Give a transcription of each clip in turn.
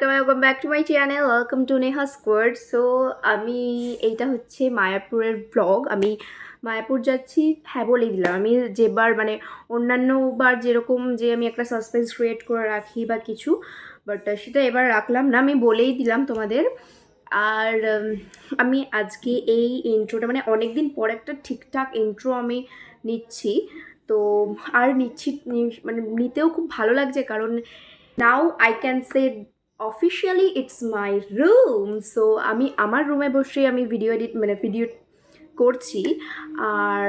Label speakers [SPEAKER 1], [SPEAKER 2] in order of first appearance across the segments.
[SPEAKER 1] Welcome welcome back to my channel welcome to Neha squad so আমি এইটা হচ্ছে মায়াপুরের ব্লগ আমি মায়াপুর যাচ্ছি হ্যাঁ বলেই দিলাম। আমি যেবার মানে অন্যান্য বার যেরকম যে আমি একটা সাসপেন্স ক্রিয়েট করে রাখি বা কিছু বাট সেটা এবার রাখলাম না, আমি বলেই দিলাম তোমাদের। আর আমি আজকে এই ইন্ট্রোটা মানে অনেক দিন পর একটা ঠিকঠাক ইন্ট্রো আমি নিচ্ছি। তো আর নিচ্ছি মানে নিতেও খুব ভালো লাগছে, কারণ now I can say officially it's my room so আমি আমার রুমে বসে আমি ভিডিও এডিট মানে ভিডিও করছি। আর,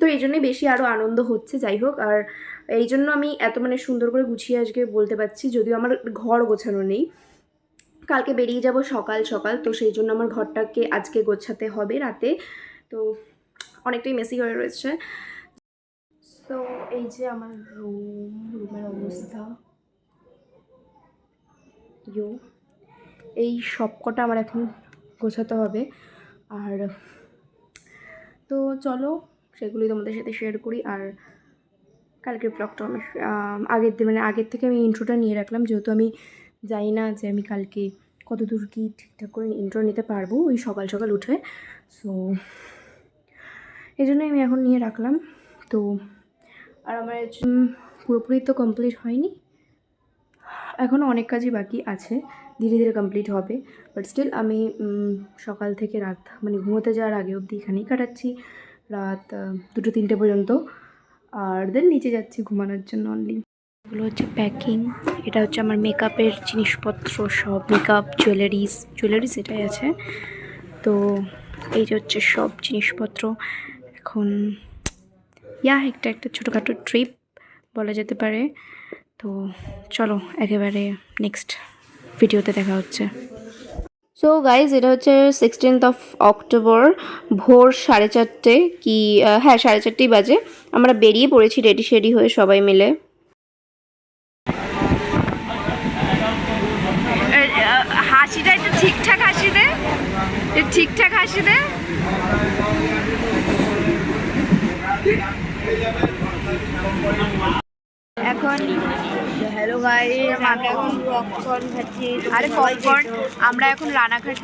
[SPEAKER 1] তো এই জন্যই বেশি আরও আনন্দ হচ্ছে, যাই হোক। আর এই জন্য আমি এত মানে সুন্দর করে গুছিয়ে আজকে বলতে পারছি, যদিও আমার ঘর গোছানো নেই। কালকে বেরিয়ে যাব সকাল সকাল, তো সেই জন্য আমার ঘরটাকে আজকে গোছাতে হবে রাতে। তো অনেকটাই মেসি হয়ে রয়েছে। তো এই যে আমার রুম রুমের অবস্থা। ইয়ো এই সব কটা আমার এখন গোছাতে হবে। আর তো চলো সেগুলি তোমাদের সাথে শেয়ার করি। আর কালকের ব্লগটা আমি আগের দিন মানে আগের থেকে আমি ইন্ট্রোটা নিয়ে রাখলাম। যেহেতু আমি জানি না যে আমি কালকে কত দূর কী ঠিকঠাক করে ইন্ট্রো নিতে পারব ওই সকাল সকাল উঠে। সো এই জন্যই আমি এখন নিয়ে রাখলাম। তো, আর আমার পুরোপুরি তো কমপ্লিট হয়নি। এখনও অনেক কাজই বাকি আছে, ধীরে ধীরে কমপ্লিট হবে। বাট স্টিল আমি সকাল থেকে রাত মানে ঘুমোতে যাওয়ার আগে অবধি এখানেই কাটাচ্ছি, রাত দুটো তিনটে পর্যন্ত। আর দেন নিচে যাচ্ছি ঘুমানোর জন্য অনলি এগুলো হচ্ছে প্যাকিং এটা হচ্ছে আমার মেকআপের জিনিসপত্র সব মেকআপ জুয়েলারিস জুয়েলারিস এটাই আছে। তো এই যে হচ্ছে সব জিনিসপত্র, এখন, ইয়া, একটা একটা ছোটোখাটো ট্রিপ বলা যেতে পারে। তো চলো, একেবারে নেক্সট ভিডিওতে দেখা হচ্ছে। সো গাইজ এটা হচ্ছে সিক্সটিন্থ অফ অক্টোবর ভোর সাড়ে চারটে কি হ্যাঁ সাড়ে চারটেই বাজে। আমরা বেরিয়ে পড়েছি রেডি শেডি হয়ে সবাই মিলে। হাসিটা একটু ঠিকঠাক হাসি দে। ঠিকঠাক হাসি দে। হ্যালো গাই আমরা এখন পপকর্ন খাচ্ছি। আরে পপকর্ন আমরা এখন রানাঘাট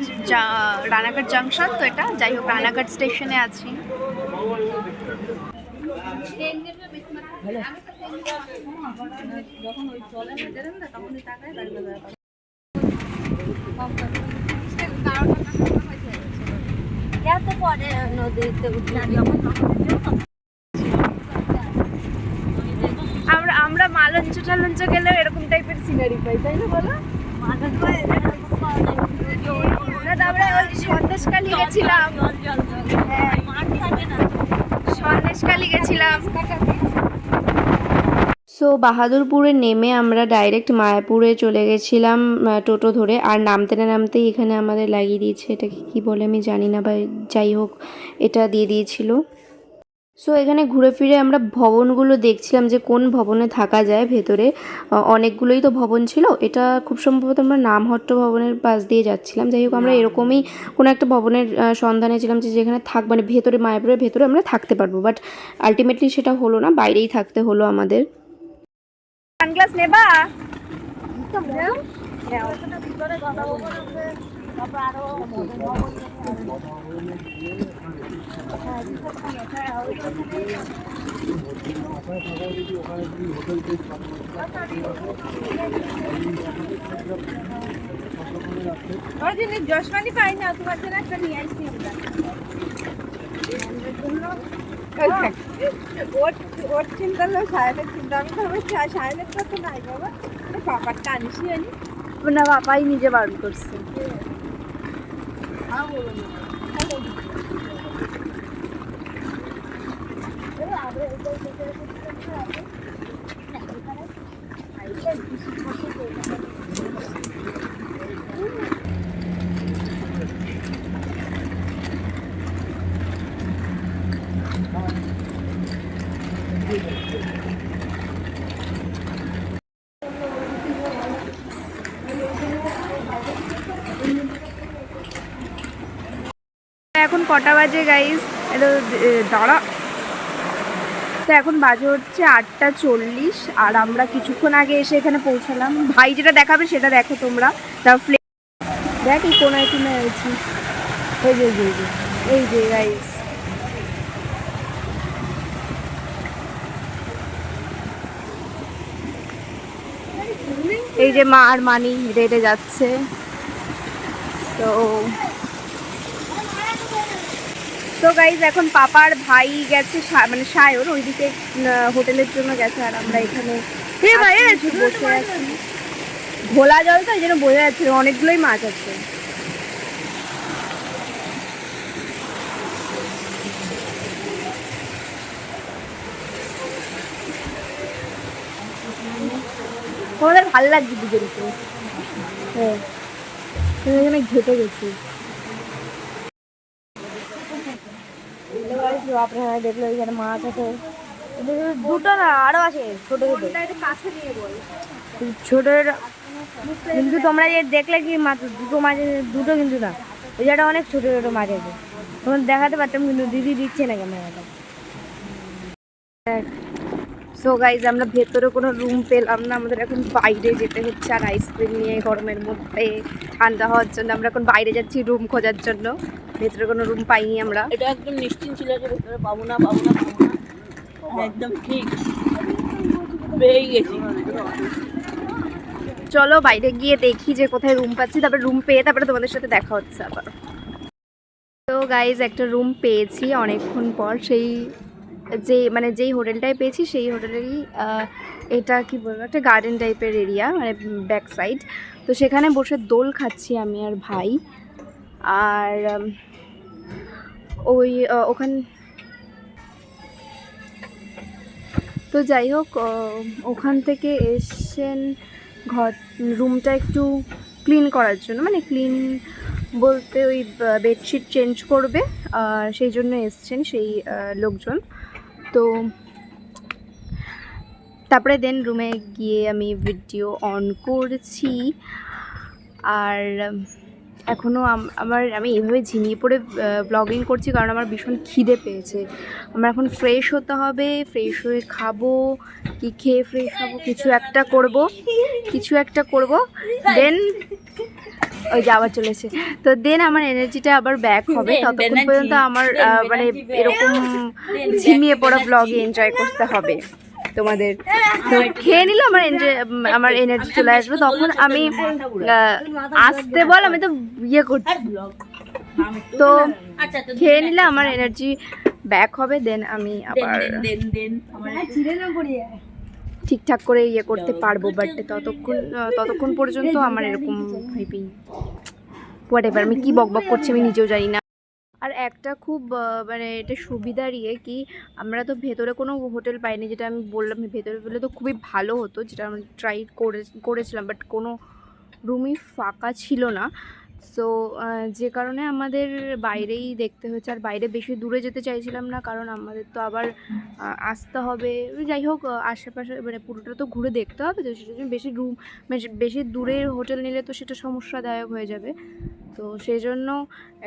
[SPEAKER 1] রানাঘাট জাংশন তো এটা যাই হোক রানাঘাট স্টেশনে আছি।
[SPEAKER 2] পরে নদীতে উঠলাম। যখন
[SPEAKER 1] আমরা আমরা মালঞ্চ টালঞ্চ গেলেও এরকম টাইপের সিনারি পাই, তাই না বলো? গেছিলাম। সো বাহাদুরপুরে নেমে আমরা ডাইরেক্ট মায়াপুরে চলে গেছিলাম টোটো ধরে। আর নামতে না নামতেই এখানে আমাদের লাগিয়ে দিয়েছে, এটাকে কি বলে আমি জানি না, বা যাই হোক, এটা দিয়ে দিয়েছিল। সো এখানে ঘুরে ফিরে আমরা ভবনগুলো দেখছিলাম যে কোন ভবনে থাকা যায় ভেতরে। অনেকগুলোই তো ভবন ছিল। এটা খুব সম্ভবত আমরা নামহট্ট ভবনের পাশ দিয়ে যাচ্ছিলাম। যাই হোক আমরা এরকমই কোনো একটা ভবনের সন্ধানে ছিলাম যে যেখানে থাক মানে ভেতরে মায়াপুরের ভেতরে আমরা থাকতে পারব। বাট আলটিমেটলি সেটা হলো না বাইরেই থাকতে হলো আমাদের। সানগ্লাস নেবা?
[SPEAKER 2] ওই জন্য পাই না? তোমার জন্য একটা নিয়ে আসছি আমরা। ওর ওর চিন্তা হলো সায়নের চিন্তা। আমি আমার সায়নের তো নাই বাবা। পাপারটা আনিসি আনি।
[SPEAKER 1] না বাবাই নিজে বারণ করছে। এখন কটা বাজে গাইস এটা দাঁড়া। তো এখন বাজে হচ্ছে আটটা চল্লিশ আর আমরা কিছুক্ষণ আগে এসে এখানে পৌঁছালাম। ভাই যেটা দেখাবে সেটা দেখো তোমরা। তা ফ্লে দেখ এই কোনায় কিনে আছি। এই যে এই যে, এই যে গাইস এই যে মা আর মানি হেঁটে হেঁটে যাচ্ছে। তো তো গাইজ এখন পাপার ভাই গেছে মানে সায়র ওইদিকে হোটেলের জন্য গেছে আর আমরা এখানে বসে আছি। ঘোলা জল তো এই জন্য বোঝা যাচ্ছে অনেকগুলোই মাছ আছে। তোমাদের ভালো লাগছে দুজনকে? হ্যাঁ। এখানে ঘেটে গেছি। আপনারা দেখল এখানে মাছ আছে। দুটো না আরও আছে ছোট ছোট। কিন্তু তোমরা যে দেখলে কি মাছ দুটো মাছ দুটো কিন্তু না। ওই জায়গাটা অনেক ছোটো ছোটো মাছ আছে। তোমার দেখাতে পারতাম কিন্তু দিদি দিচ্ছে না ক্যামেরাটা। সো গাইজ আমরা ভেতরে কোনো রুম পেলাম না। আমাদের এখন বাইরে যেতে হচ্ছে আর আইসক্রিম নিয়ে গরমের মধ্যে ঠান্ডা হওয়ার জন্য। আমরা এখন বাইরে যাচ্ছি রুম খোঁজার জন্য। ভেতরে কোনো রুম পাইনি আমরা।
[SPEAKER 2] এটা একদম নিশ্চিন্ত ছিল যে ভেতরে পাবো না পাবো না পাবো না। একদম ঠিক। পেয়ে গেছি।
[SPEAKER 1] চলো বাইরে গিয়ে দেখি যে কোথায় রুম পাচ্ছি। তারপরে রুম পেয়ে তারপরে তোমাদের সাথে দেখা হচ্ছে আবার। তো গাইজ একটা রুম পেয়েছি অনেকক্ষণ পর। সেই যে মানে যেই হোটেলটায় পেয়েছি, সেই হোটেলেরই এটা কি বলব, একটা গার্ডেন টাইপের এরিয়া মানে ব্যাক সাইড তো সেখানে বসে দোল খাচ্ছি আমি আর ভাই। আর ওই ওখান, তো যাই হোক ওখান থেকে এসছেন ঘর, রুমটা একটু ক্লিন করার জন্য। মানে ক্লিন বলতে ওই বেডশিট চেঞ্জ করবে সেই জন্য এসছেন সেই লোকজন। তো তারপরে দেন রুমে গিয়ে আমি ভিডিও অন করছি। আর এখনও আমার আমি এইভাবে ঝিমিয়ে পড়ে ব্লগিং করছি কারণ আমার ভীষণ খিদে পেয়েছে। আমার এখন ফ্রেশ হতে হবে ফ্রেশ হয়ে খাব কি খেয়ে ফ্রেশ হব কিছু একটা করব কিছু একটা করব। দেন ওই যে আবার চলেছে তো দেন আমার এনার্জিটা আবার ব্যাক হবে। ততক্ষণ পর্যন্ত আমার মানে এরকম ঝিমিয়ে পড়া ব্লগে এনজয় করতে হবে তোমাদের। তো খেয়ে নিলে আমার এনজয় আমার এনার্জি চলে আসবে। তখন আমি আসতে বল আমি তো ইয়ে করছি তো
[SPEAKER 2] আচ্ছা তো
[SPEAKER 1] খেয়ে নিলে আমার এনার্জি ব্যাক হবে। দেন আমি আবার
[SPEAKER 2] দেন দেন দেন আমার
[SPEAKER 1] ঠিকঠাক করে ইয়ে করতে পারব বাট ততক্ষণ ততক্ষণ পর্যন্ত আমার এরকম ভাইবেই হোয়াট এভার আমি কি বকবক করছি আমি নিজেও জানি না। আর একটা খুব মানে এটা সুবিধার ইয়ে কি আমরা তো ভেতরে কোনো হোটেল পাইনি যেটা আমি বললাম ভেতরে পেলে তো খুবই ভালো হতো যেটা আমি ট্রাই করে করেছিলাম বাট কোনো রুমই ফাঁকা ছিল না। সো যে কারণে আমাদের বাইরেই দেখতে হয়েছে, আর বাইরে বেশি দূরে যেতে চাইছিলাম না, কারণ আমাদের তো আবার আসতে হবে। যাই হোক আশেপাশে মানে পুরোটা তো ঘুরে দেখতে হবে, তো সেটা বেশি রুম বেশি দূরের হোটেল নিলে তো সেটা সমস্যাদায়ক হয়ে যাবে। তো সেই জন্য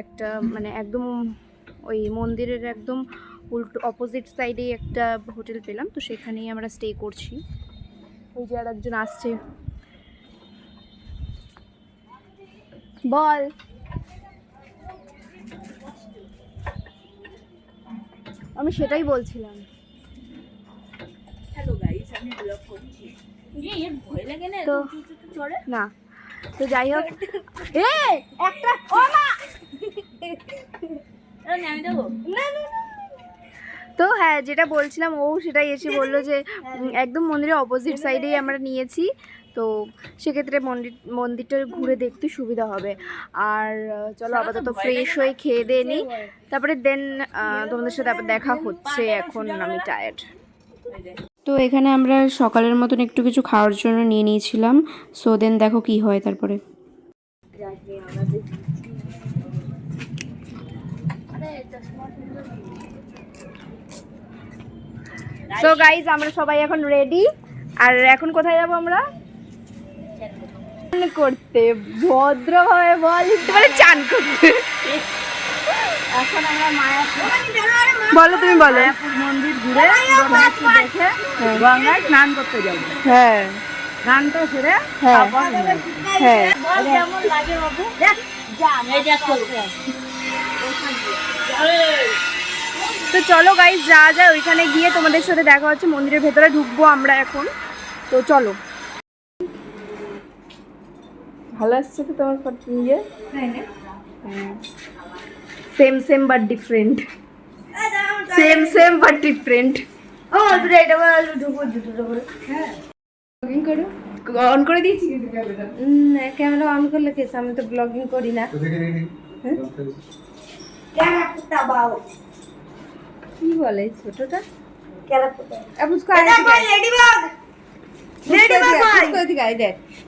[SPEAKER 1] একটা মানে একদম ওই মন্দিরের একদম উল্টো অপোজিট সাইডেই একটা হোটেল পেলাম, তো সেখানেই আমরা স্টে করছি। ওই যে আর একজন আসছে। বল। আমি সেটাই বলছিলাম। তো না। তো যাই হোক। এ একটা ও মা! তো হ্যাঁ যেটা বলছিলাম ও সেটাই এসে বলল যে একদম মন্দিরের অপোজিট সাইডেই আমরা নিয়েছি। তো সেক্ষেত্রে মন্দির মন্দিরটা ঘুরে দেখতে সুবিধা হবে। আর চলো আপাতত ফ্রেশ হয়ে খেয়ে দিয়ে নিই তারপরে দেন তোমাদের সাথে আবার দেখা হচ্ছে। এখন আমি টায়ার্ড তো এখানে আমরা সকালের মতন একটু কিছু খাওয়ার জন্য নিয়ে নিয়েছিলাম। সো দেন দেখো কি হয় তারপরে। সো গাইজ আমরা সবাই এখন রেডি আর এখন কোথায় যাব আমরা? করতে ভদ্রভাবে বল মানে চান করতে।
[SPEAKER 2] এখন আমরা মায়াপুর
[SPEAKER 1] বলো তুমি বলো।
[SPEAKER 2] মন্দির ঘুরে দেখে গঙ্গায় স্নান করতে যাব।
[SPEAKER 1] হ্যাঁ।
[SPEAKER 2] স্নানটা সেরে
[SPEAKER 1] হ্যাঁ। হ্যাঁ।
[SPEAKER 2] কেমন লাগে বাবু?
[SPEAKER 1] তো। চলো গাইজ যা যায় ওইখানে গিয়ে তোমাদের সাথে দেখা হচ্ছে মন্দিরের ভেতরে ঢুকবো আমরা এখন। তো চলো। ভালো আসছে তো তোমার ফটো নিয়ে same same but different same same but different blogging করো? অন করে দিয়েছি। কিন্তু ক্যামেরা
[SPEAKER 3] অন করলে কেস আমি তো ব্লগিং করি না। কি বলে ছোটটা? अब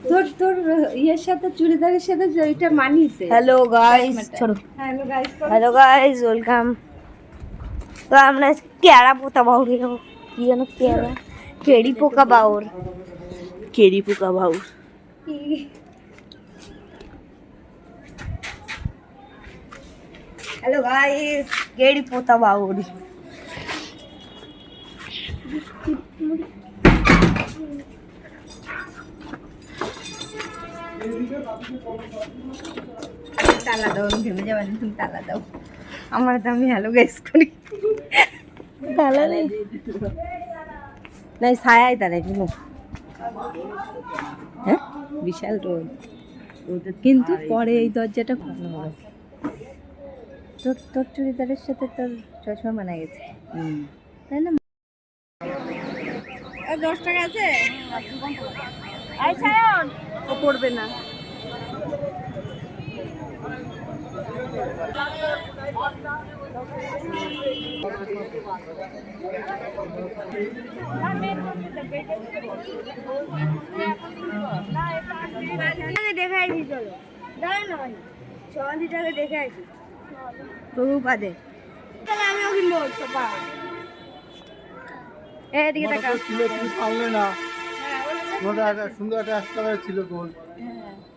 [SPEAKER 3] তোর তোর ইয়ের সাথে চুড়িদারের সাথে ওইটা মানিয়েছে।
[SPEAKER 4] হ্যালো গাইস ছোট
[SPEAKER 3] hello guys
[SPEAKER 4] hello guys welcome তো আমরা কেড়া পোতা বাউর খাব। কি যেন কেড়া কেড়ি পোকা বাউর
[SPEAKER 2] কেরি পোকা বাবু
[SPEAKER 4] হ্যালো গাইস কেড়ি পোতা বাউর
[SPEAKER 3] তালা দাও আমি ঘেমে যাবেন তুমি তালা দাও। আমার তো আমি হ্যালো গাইস করি। তালা নেই। না ছায়াই তালাই কোনো হ্যাঁ? বিশাল রোদ কিন্তু পরে এই দরজাটা খোলানো হবে। তোর তোর চুড়িদারের সাথে তোর চশমা মানা গেছে। তাই না? দশ টাকা আছে?
[SPEAKER 1] ও পড়বে না।
[SPEAKER 4] দেখাইছি চলো। দাঁড়া না সমাধিটাকে দেখে আসি।
[SPEAKER 3] প্রভুপাদে।
[SPEAKER 4] তাহলে আমিও কিনবো চোপা
[SPEAKER 3] এদিকে
[SPEAKER 5] তুমি পাওলে না। ওটা একটা সুন্দর একটা স্টার ছিল গোল।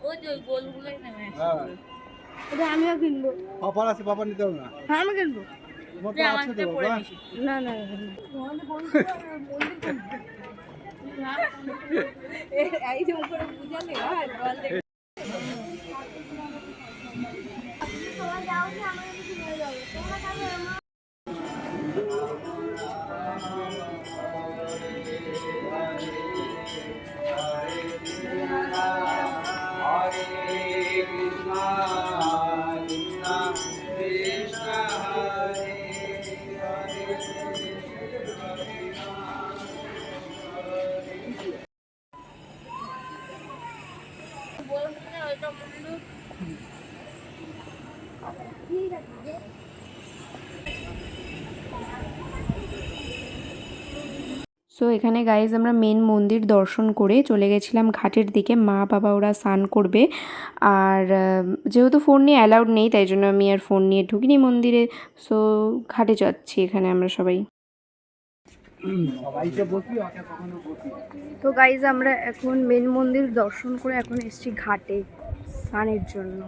[SPEAKER 2] ওই যে গোলগুলোই নেমে
[SPEAKER 5] হ্যাঁ।
[SPEAKER 4] এটা আমিও কিনবো।
[SPEAKER 5] পাপার আছে পাপা নিতে হবে না?
[SPEAKER 4] হ্যাঁ আমি কিনবো।
[SPEAKER 5] তোমার তো আছে তো বাবা
[SPEAKER 4] না না
[SPEAKER 3] এই যে উপরে বুঝালে হয় বল দে।
[SPEAKER 1] সো এখানে গাইজ আমরা মেন মন্দির দর্শন করে চলে গেছিলাম ঘাটের দিকে। মা, বাবা ওরা স্নান করবে। আর যেহেতু ফোন নিয়ে অ্যালাউড নেই, তাই জন্য আমি আর ফোন নিয়ে ঢুকিনি মন্দিরে। সো ঘাটে যাচ্ছি এখানে আমরা সবাই। তো গাইজ আমরা এখন মেন মন্দির দর্শন করে এখন এসেছি ঘাটে স্নানের জন্য।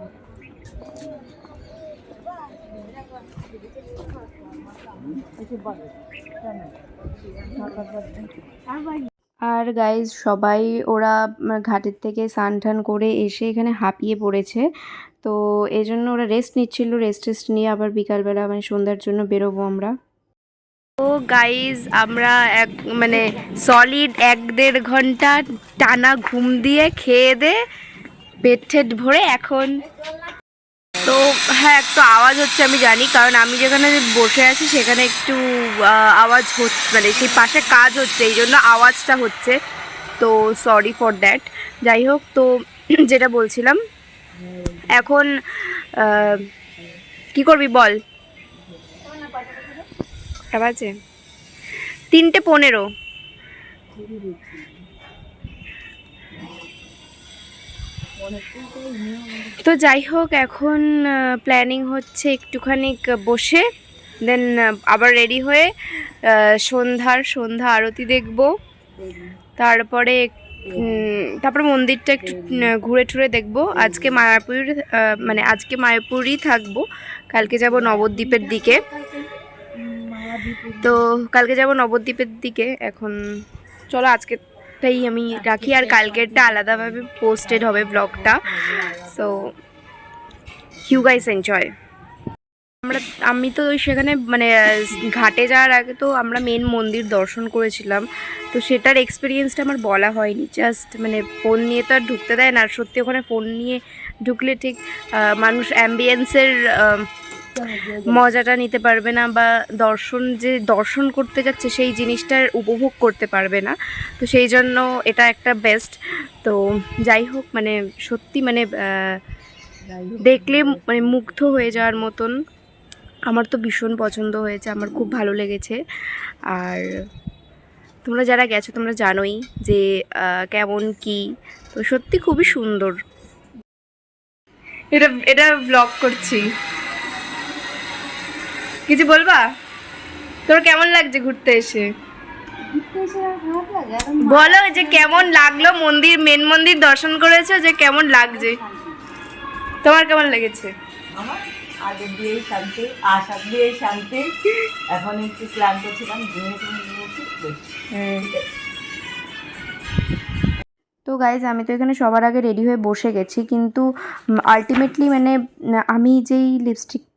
[SPEAKER 1] আর গাইজ সবাই ওরা ঘাটের থেকে স্নান টান করে এসে এখানে হাঁপিয়ে পড়েছে। তো এই জন্য ওরা রেস্ট নিচ্ছিল রেস্ট টেস্ট নিয়ে আবার বিকালবেলা মানে সন্ধ্যার জন্য বেরোবো আমরা। তো গাইজ আমরা এক মানে সলিড এক দেড় ঘণ্টা টানা ঘুম দিয়ে খেয়ে দে পেট ঠেট ভরে এখন তো হ্যাঁ একটু আওয়াজ হচ্ছে, আমি জানি। কারণ আমি যেখানে বসে আছি, সেখানে একটু আওয়াজ হচ্ছে মানে সেই পাশে কাজ হচ্ছে, এই জন্য আওয়াজটা হচ্ছে। তো সরি ফর দ্যাট যাই হোক, তো যেটা বলছিলাম, এখন কি করবি বল? বাজে তিনটে পনেরো। তো যাই হোক, এখন প্ল্যানিং হচ্ছে একটুখানি বসে দেন আবার রেডি হয়ে সন্ধ্যার, সন্ধ্যা আরতি দেখব। তারপরে তারপরে মন্দিরটা একটু ঘুরে টুরে দেখব। আজকে মায়াপুর মানে আজকে মায়াপুরই থাকব। কালকে যাব নবদ্বীপের দিকে। তো কালকে যাব নবদ্বীপের দিকে। এখন, চলো আজকে ব্লগটাই আমি রাখি আর কালকেরটা আলাদাভাবে পোস্টেড হবে ব্লগটা সো ইউ গাইস এনজয় আমরা, আমি তো সেখানে মানে ঘাটে যাওয়ার আগে তো আমরা মেন মন্দির দর্শন করেছিলাম। তো সেটার এক্সপিরিয়েন্সটা আমার বলা হয়নি। জাস্ট মানে ফোন নিয়ে তো আর ঢুকতে দেয় না। আর সত্যি ওখানে ফোন নিয়ে ঢুকলে ঠিক মানুষ অ্যাম্বিয়েন্সের মজাটা নিতে পারবে না বা দর্শন যে দর্শন করতে যাচ্ছে সেই জিনিসটার উপভোগ করতে পারবে না। তো সেই জন্য এটা একটা বেস্ট তো যাই হোক মানে সত্যি মানে দেখলে মানে মুগ্ধ হয়ে যাওয়ার মতন আমার তো ভীষণ পছন্দ হয়েছে, আমার খুব ভালো লেগেছে। আর তোমরা যারা গেছো, তোমরা জানোই যে কেমন কি। তো সত্যি খুবই সুন্দর। এটা এটা ব্লগ করছি। কিছু বলবা? তোর কেমন লাগছে ঘুরতে এসে? বলো যে কেমন লাগল মন্দির মেন মন্দির দর্শন করেছ যে কেমন লাগছে? তোমার কেমন লেগেছে?
[SPEAKER 2] আগে দিয়ে শান্তি আশা দিয়ে শান্তি। এখন একটু ক্লান্ত ছিলাম ঘুমিয়ে তুমি নিয়েছি বেশ।
[SPEAKER 1] তো গাইজ আমি তো এখানে সবার আগে রেডি হয়ে বসে গেছি কিন্তু আলটিমেটলি মানে আমি যেই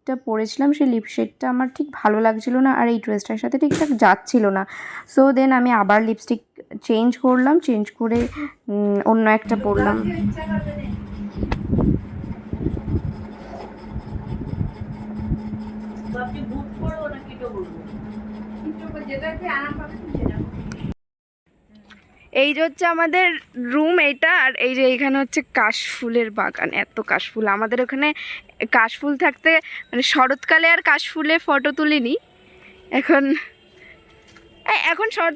[SPEAKER 1] লিপস্টিকটা পরেছিলাম সেই লিপস্টিকটা আমার ঠিক ভালো লাগছিল না আর এই ড্রেসটার সাথে ঠিকঠাক যাচ্ছিল না। সো দেন আমি আবার লিপস্টিক চেঞ্জ করলাম চেঞ্জ করে অন্য একটা পরলাম।
[SPEAKER 2] কিটো পরবো
[SPEAKER 1] এই যে হচ্ছে আমাদের রুম এইটা আর এই যে এখানে হচ্ছে কাশফুলের বাগান, এত কাশফুল। আমাদের ওখানে কাশফুল থাকতে মানে শরৎকালে আর কাশফুলে ফটো তুলিনি। এখন এখন শরৎ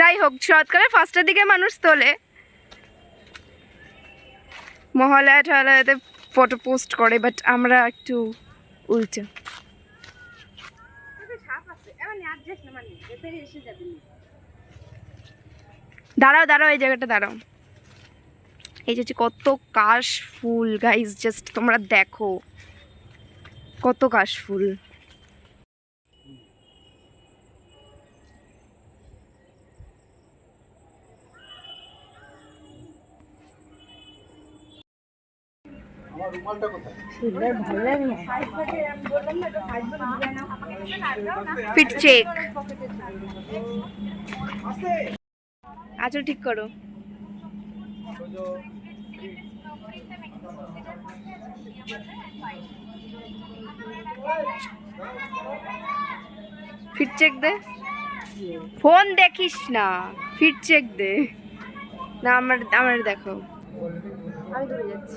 [SPEAKER 1] যাই হোক, শরৎকালে ফার্স্টের দিকে মানুষ তোলে। মহালয়া টহালয়াতে ফটো পোস্ট করে বাট আমরা একটু উল্টে। দাঁড়াও দাঁড়াও, এই জায়গাটা দাঁড়াও। এই যে হচ্ছে কত কাশ ফুল গাইজ জাস্ট তোমরা দেখো। কত কাশ ফুল। ফিট চেক আচ্ছা ঠিক করো। ফিট চেক দে। ফোন দেখিস না ফিট চেক দে। না আমার আমার দেখো। আমি দূরে যাচ্ছি।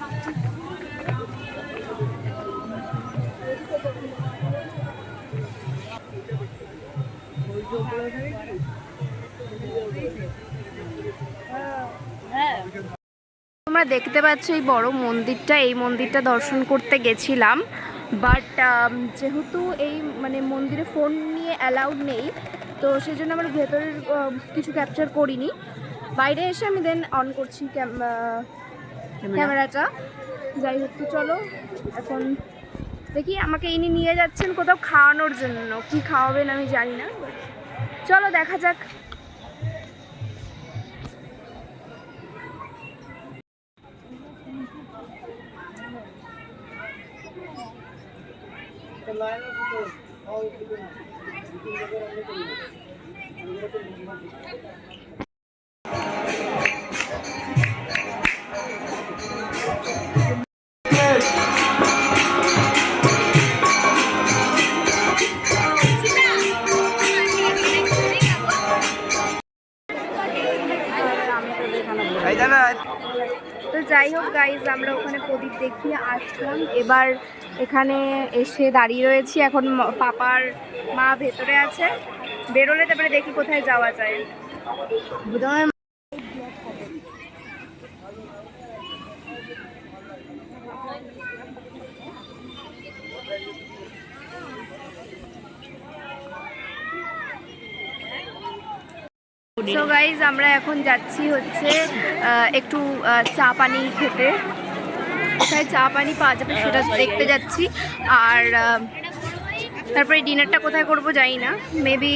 [SPEAKER 1] তোমরা দেখতে পাচ্ছ এই বড় মন্দিরটা এই মন্দিরটা দর্শন করতে গেছিলাম। বাট যেহেতু এই মানে মন্দিরে ফোন নিয়ে অ্যালাউড নেই তো সেই জন্য আমরা ভেতরের কিছু ক্যাপচার করিনি। বাইরে এসে আমি দেন অন করছি ক্যামেরাটা যাই হোক তো চলো এখন দেখি আমাকে ইনি নিয়ে যাচ্ছেন কোথাও খাওয়ানোর জন্য। কি খাওয়াবেন আমি জানি না। চলো দেখা যাক। তো যাই হোক গাইজ আমরা ওখানে প্রদীপ দেখিয়ে আসলাম। এবার এখানে এসে দাঁড়িয়ে রয়েছি। এখন পাপার মা ভেতরে আছে। বেরোলে তারপরে দেখি কোথায় যাওয়া যায়
[SPEAKER 4] বুধবার
[SPEAKER 1] সো গাইজ আমরা এখন যাচ্ছি হচ্ছে একটু চা পানি খেতে। কোথায় চা পানি পাওয়া যাবে সেটা দেখতে যাচ্ছি। আর তারপরে ডিনারটা কোথায় করব জানি না। মেবি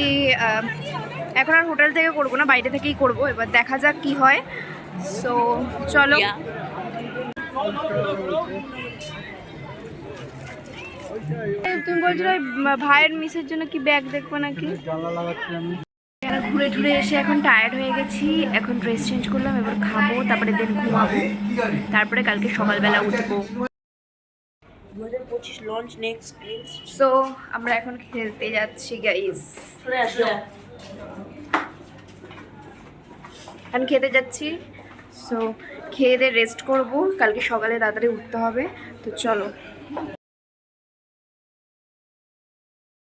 [SPEAKER 1] এখন আর হোটেল থেকে করব না বাইরে থেকেই করব। এবার দেখা যাক কি হয়। সো চলো। তুমি বলছিলে ওই ভাইয়ের মিসের জন্য কি ব্যাগ দেখব নাকি? ঘুরে টুরে এসে এখন টায়ার্ড হয়ে গেছি। এখন ড্রেস চেঞ্জ করলাম এবার খাব তারপরে দেন ঘুমাবো। তারপরে কালকে সকালবেলা উঠবো। সো আমরা এখন খেলতে যাচ্ছি গাইস এখন খেতে যাচ্ছি। সো খেয়ে দিয়ে রেস্ট করব। কালকে সকালে তাড়াতাড়ি উঠতে হবে। তো চলো।